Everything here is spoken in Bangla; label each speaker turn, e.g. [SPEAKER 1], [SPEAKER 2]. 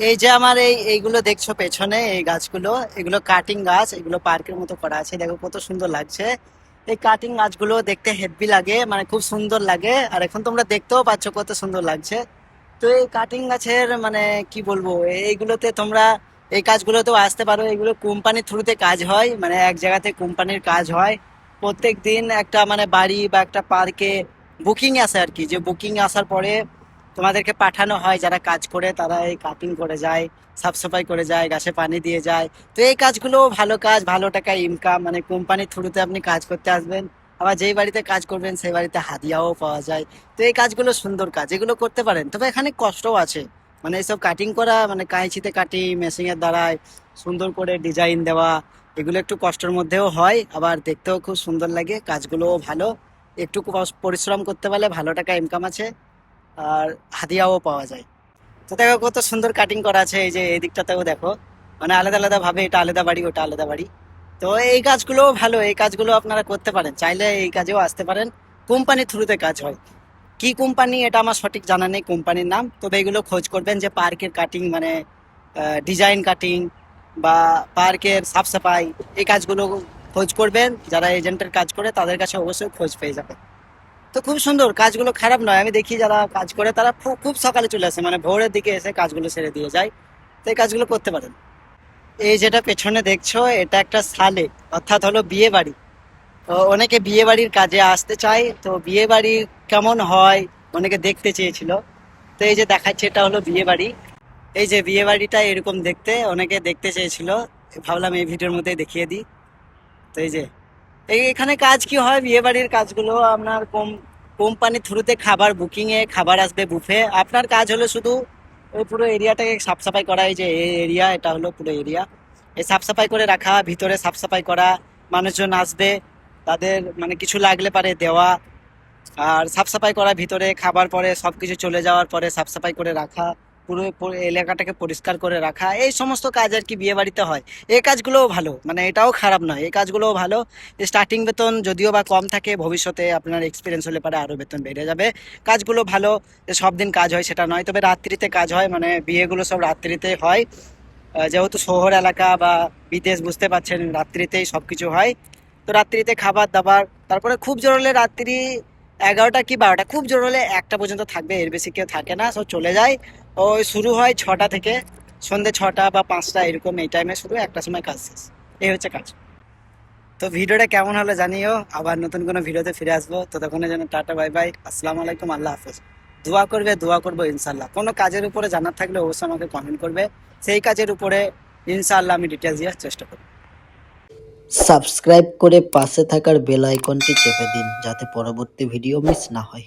[SPEAKER 1] এই যে আমার এই, এইগুলো দেখছ পেছনে, এই গাছগুলো, এগুলো কাটিং গাছ, এগুলো পার্কের মতো করা আছে। দেখো কত সুন্দর লাগছে। এই কাটিং গাছগুলো দেখতে হেভি লাগে মানে খুব সুন্দর লাগে। আর এখন তোমরা দেখতেও পাচ্ছ কত সুন্দর লাগছে। তো এই কাটিং গাছের মানে কি বলব, এইগুলোতে তোমরা, এই কাজগুলোতেও আসতে পারো। এগুলো কোম্পানির থ্রুতে কাজ হয় মানে এক জায়গাতে কোম্পানির কাজ হয়। প্রত্যেক দিন একটা মানে বাড়ি বা একটা পার্কে বুকিং আসে আর কি। যে বুকিং আসার পরে তোমাদেরকে পাঠানো হয়, যারা কাজ করে তারা এই কাটিং করে যায় সাফ সাফাই করে যায়, গাছে পানি দিয়ে যায়। তো এই কাজগুলো ভালো কাজ, ভালো টাকা ইনকাম মানে কোম্পানির থ্রুতে আপনি কাজ করতে আসবেন। আবার যেই বাড়িতে কাজ করবেন সেই বাড়িতে হাদিয়াও পাওয়া যায়। তো এই কাজগুলো সুন্দর কাজ, এগুলো করতে পারেন। তবে এখানে কষ্টও আছে। মানে এইসব কাটিং করা মানে কাঁচিতে কাটি মেশিনের দ্বারায় সুন্দর করে ডিজাইন দেওয়া, এগুলো একটু কষ্টের মধ্যেও হয়, আবার দেখতেও খুব সুন্দর লাগে, কাজগুলোও ভালো। একটু পরিশ্রম করতে পারলে ভালো টাকা ইনকাম আছে। আর হাদিয়াও পাওয়া যায়। তো দেখো কত সুন্দর কাটিং করা আছে, এই যে এই দিকটাতেও দেখো। মানে আলাদা আলাদা ভাবে এটা আলাদা বাড়ি, ওটা আলাদা বাড়ি। তো এই কাজগুলো ভালো, এই কাজগুলো আপনারা করতে পারেন। চাইলে এই কাজেও আসতে পারেন। কোম্পানির থ্রুতে কাজ হয়। কি কোম্পানি, এটা আমার সঠিক জানা নেই কোম্পানির নাম। তবে এগুলো খোঁজ করবেন যে পার্কের কাটিং মানে ডিজাইন কাটিং বা পার্কের সাফ সাফাই, এই কাজগুলো খোঁজ করবেন। যারা এজেন্টের কাজ করে, তাদের কাছে অবশ্যই খোঁজ পেয়ে যাবেন। তো খুব সুন্দর, কাজগুলো খারাপ নয়। আমি দেখি যারা কাজ করে, তারা খুব সকালে চলে আসে। মানে ভোরের দিকে এসে কাজগুলো সেরে দিয়ে যায়। তো এই কাজগুলো করতে পারেন। এই যেটা পেছনে দেখছ, এটা একটা সালে, অর্থাৎ হলো বিয়ে বাড়ি। তো অনেকে বিয়ে বাড়ির কাজে আসতে চায়। তো বিয়ে বাড়ি কেমন হয়? অনেকে দেখতে চেয়েছিল। তো এই যে দেখাচ্ছে, এটা হলো বিয়ে বাড়ি। এই যে বিয়ে বাড়িটা এরকম দেখতে, অনেকে দেখতে চেয়েছিল। ভাবলাম এই ভিডিওর মধ্যে দেখিয়ে দিই। তো এই যে এখানে কাজ কি হয়? বিয়ে বাড়ির কাজগুলো, আপনার কম কোম্পানির থ্রুতে খাবার বুকিং এ খাবার আসবে বুফে আপনার কাজ হলো শুধু ওই পুরো এরিয়াটাকে সাফ সাফাই করা, এই যে এরিয়া, এটা হলো পুরো এরিয়া। এই সাফ সাফাই করে রাখা, ভিতরে সাফ সাফাই করা, মানুষজন আসবে, তাদের মানে কিছু লাগলে পারে দেওয়া। আর সাফ সাফাই করা, ভিতরে খাবার পরে সবকিছু চলে যাওয়ার পরে সাফ সাফাই করে রাখা। পুরো এলাকাটাকে পরিষ্কার করে রাখা। এই সমস্ত কাজ আর কি বিয়ে বাড়িতে হয়। এই কাজগুলোও ভালো। মানে এটাও খারাপ নয়। এই কাজগুলোও ভালো। স্টার্টিং বেতন যদিও বা কম থাকে, ভবিষ্যতে আপনার এক্সপিরিয়েন্স হলে পারে আরও বেতন বেড়ে যাবে। কাজগুলো ভালো। সব দিন কাজ হয় সেটা নয়। তবে রাত্রিতে কাজ হয়। মানে বিয়েগুলো সব রাত্রিতে হয়। যেহেতু শহর এলাকা বা বিদেশ বুঝতে পারছেন, রাত্রিতেই সব কিছু হয়। তো রাত্রিতে খাবার দাবার, তারপরে খুব জোর হলে রাত্রি এগারোটা কি বারোটা? খুব জোর হলে একটা পর্যন্ত থাকবে, এর বেশি কেউ থাকে না। সব চলে যায়। ওই শুরু হয় ছটা থেকে সন্ধ্যে ছটা বা পাঁচটা এরকম এই টাইমে শুরু একটা সময় কাজ শেষ। এই হচ্ছে কাজ। তো ভিডিওটা কেমন হলো জানিও। আবার নতুন কোনো ভিডিওতে ফিরে আসব। তো তখন যেন টাটা বাই বাই আসসালামু আলাইকুম, আল্লাহ হাফেজ। দোয়া করবে, দোয়া করব ইনশাল্লাহ কোনো কাজের উপরে জানার থাকলে অবশ্যই আমাকে কমেন্ট করবে। সেই কাজের উপরে ইনশাআল্লাহ আমি ডিটেলস দেওয়ার চেষ্টা করব। সাবস্ক্রাইব করে পাশে থাকার বেল আইকনটি চেপে দিন যাতে পরবর্তী ভিডিও মিস না হয়।